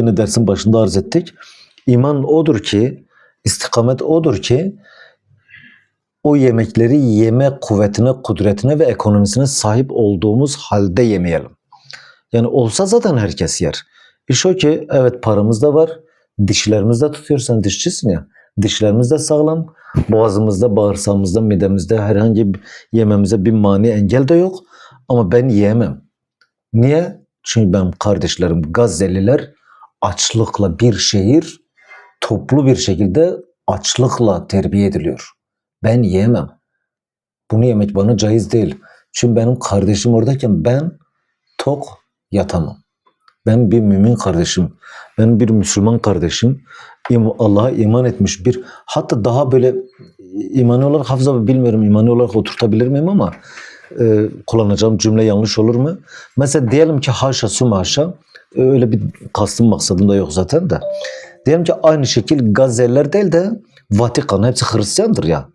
Yine dersin başında arz ettik. İman odur ki, istikamet odur ki o yemekleri yeme kuvvetine, kudretine ve ekonomisine sahip olduğumuz halde yemeyelim. Yani olsa zaten herkes yer. İş o ki evet paramız da var, dişlerimiz de tutuyor. Sen dişçisin ya. Dişlerimiz de sağlam. Boğazımızda, bağırsağımızda, midemizde herhangi bir yememize bir mani engel de yok. Ama ben yiyemem. Niye? Çünkü benim kardeşlerim Gazze'liler açlıkla bir şehir toplu bir şekilde açlıkla terbiye ediliyor. Ben yiyemem. Bunu yemek bana caiz değil. Çünkü benim kardeşim oradayken ben tok yatamam. Ben bir mümin kardeşim, ben bir Müslüman kardeşim, im- Allah'a iman etmiş bir, hatta daha böyle imani olarak hafıza bilmiyorum imani olarak oturtabilir miyim ama e, kullanacağım cümle yanlış olur mu? Mesela diyelim ki haşa su haşa, e, öyle bir kastım maksadım da yok zaten de. Diyelim ki aynı şekil Gazze'liler değil de Vatikan hepsi Hristiyandır ya.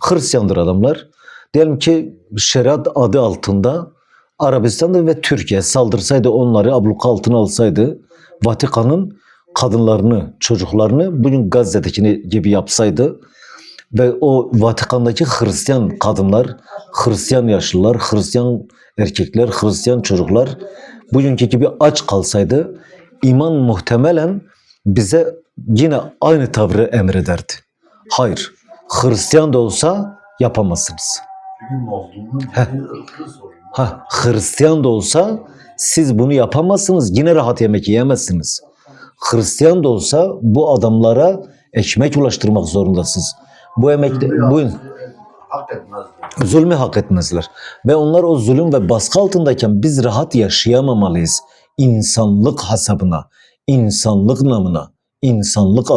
Hristiyandır adamlar. Diyelim ki şeriat adı altında Arabistan'da ve Türkiye saldırsaydı onları abluka altına alsaydı Vatikan'ın kadınlarını, çocuklarını bugün Gazze'dekini gibi yapsaydı ve o Vatikan'daki Hristiyan kadınlar, Hristiyan yaşlılar, Hristiyan erkekler, Hristiyan çocuklar bugünkü gibi aç kalsaydı iman muhtemelen bize yine aynı tavrı emrederdi. Hayır, Hristiyan da olsa yapamazsınız. Heh. Ha, Hristiyan da olsa siz bunu yapamazsınız. Yine rahat yemek yiyemezsiniz. Hristiyan da olsa bu adamlara ekmek ulaştırmak zorundasınız. Bu emek bu Hak etmez. zulmü hak etmezler. Ve onlar o zulüm ve baskı altındayken biz rahat yaşayamamalıyız. İnsanlık hasabına, insanlık namına, insanlık